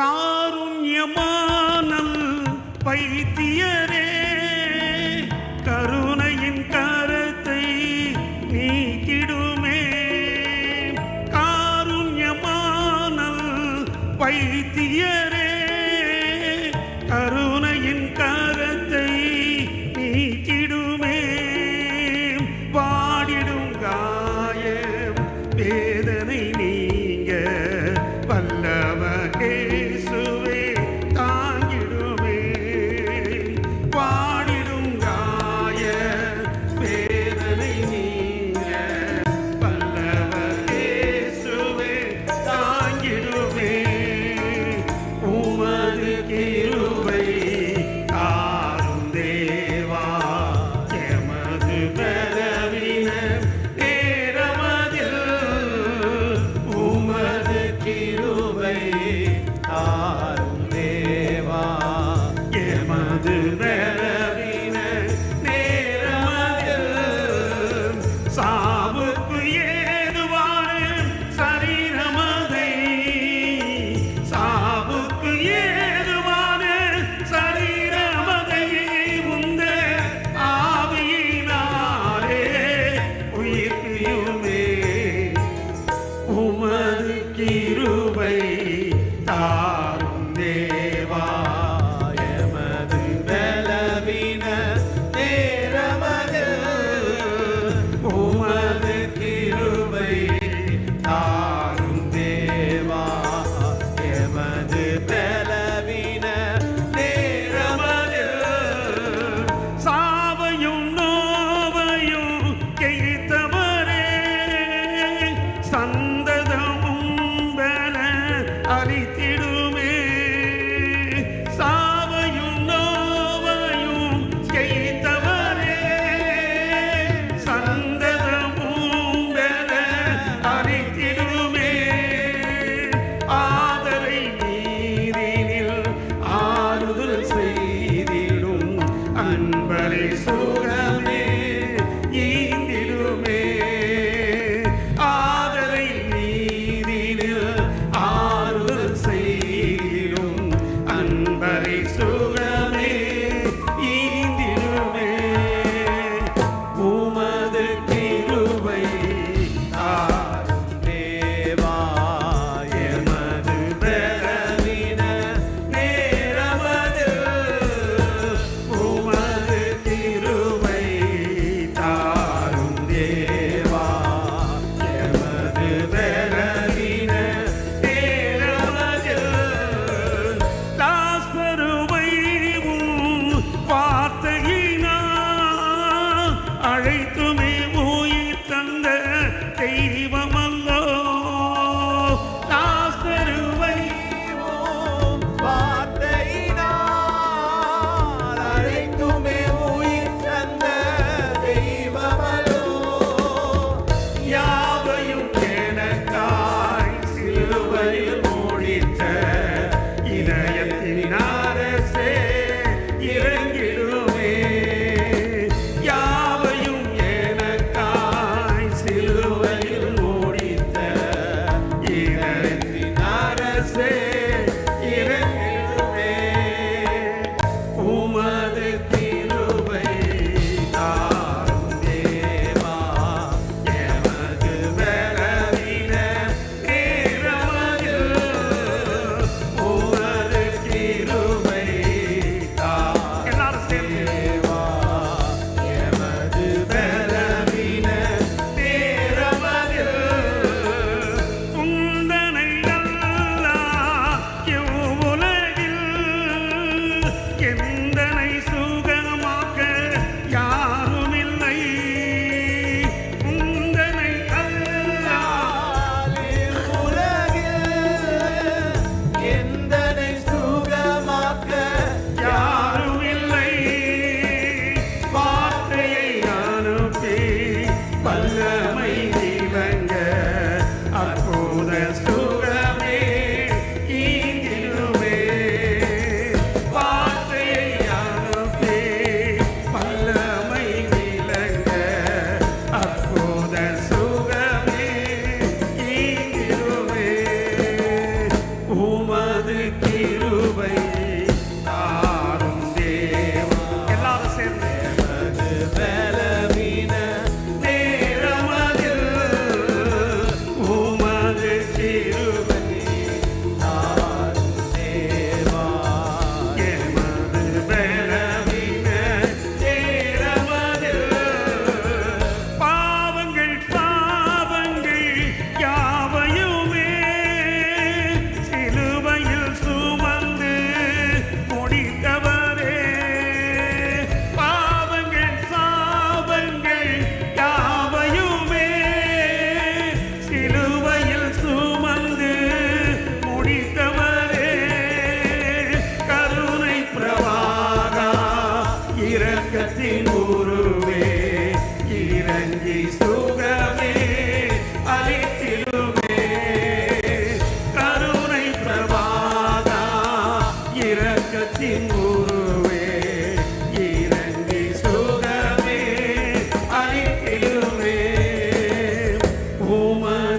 காருண்யமானல் பைத்தியரே கருணையின் கரத்தை நீக்கிடுமே. காருண்யமானல் பைத்தியரே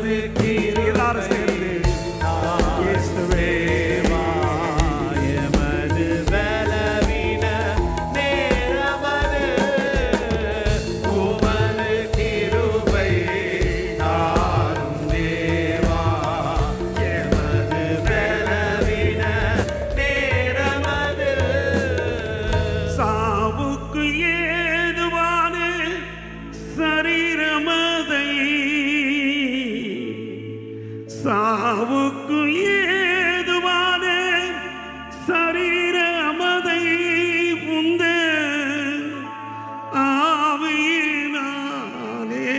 இருக்கிறார் சாவுக்கு ஏதுவான சரீர அமதை உந்த ஆவியினாலே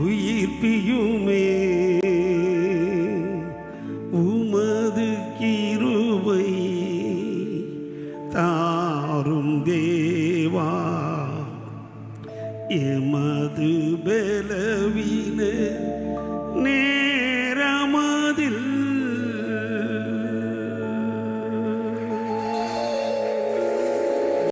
உயிர்ப்பியுமே உமது கிருபை தாரும் தேவா. எமது பலவீன நே